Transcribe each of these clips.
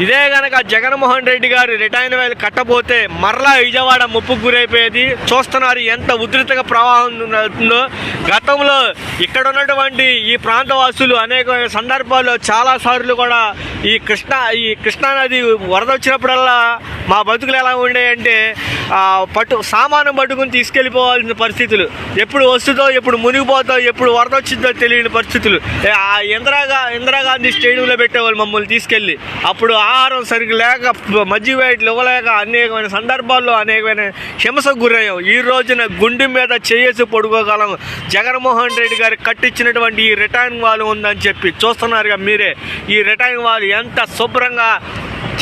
ఇదే కనుక జగన్మోహన్ రెడ్డి గారు రిటైర్ వేలు కట్టబోతే మరలా విజయవాడ ముప్పు గురైపోయేది. చూస్తున్నారు ఎంత ఉధృతగా ప్రవాహం ఉందో గతంలో ఇక్కడ ఉన్నటువంటి ఈ ప్రాంతవాసులు అనేక సందర్భాల్లో చాలా సార్లు కూడా ఈ కృష్ణా ఈ కృష్ణానది వరద వచ్చినప్పుడల్లా మా బతుకులు ఎలా ఉండేయంటే పట్టు సామానం పట్టుకుని తీసుకెళ్ళిపోవాల్సిన పరిస్థితులు. ఎప్పుడు వస్తుందో ఎప్పుడు మునిగిపోతో ఎప్పుడు వరద వచ్చిందో తెలియని పరిస్థితులు. ఆ ఇందిరాగా ఇందిరాగాంధీ స్టేడియంలో పెట్టేవాళ్ళు మమ్మల్ని తీసుకెళ్ళి. అప్పుడు ఆహారం సరిగ్గా లేక మజ్జిగ వేయట్లు ఇవ్వలేక అనేకమైన సందర్భాల్లో అనేకమైన హింసకు గురయ్యాం. ఈ రోజున గుండె మీద చేయేసి పడుకోగలం జగన్మోహన్ రెడ్డి గారు కట్టించినటువంటి ఈ రిటైరింగ్ వాల్ ఉందని చెప్పి చూస్తున్నారుగా మీరే. ఈ రిటైరింగ్ వాల్ ఎంత శుభ్రంగా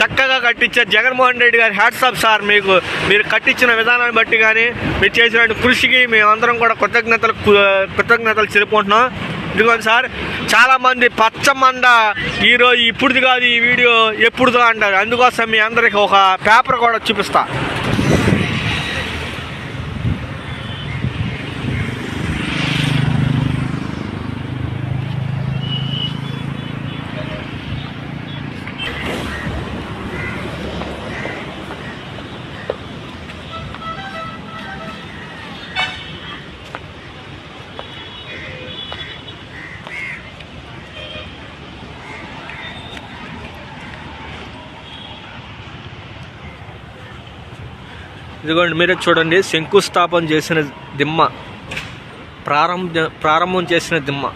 చక్కగా కట్టించారు. జగన్మోహన్ రెడ్డి గారి హ్యాట్సాప్ సార్ మీకు. మీరు కట్టించిన విధానాన్ని బట్టి కానీ మీరు చేసిన కృషికి మేమందరం కూడా కృతజ్ఞతలు కృతజ్ఞతలు చెప్పుకుంటున్నాం. ఇదిగోండి సార్ చాలామంది పచ్చమండ ఈరోజు ఇప్పుడుది కాదు ఈ వీడియో ఎప్పుడుదో అంటారు. అందుకోసం మీ అందరికీ ఒక పేపర్ కూడా చూపిస్తా. ఇదిగోండి మీరే చూడండి శంకుస్థాపన చేసిన దిమ్మ. ప్రారంభ ప్రారంభం చేసిన దిమ్మ.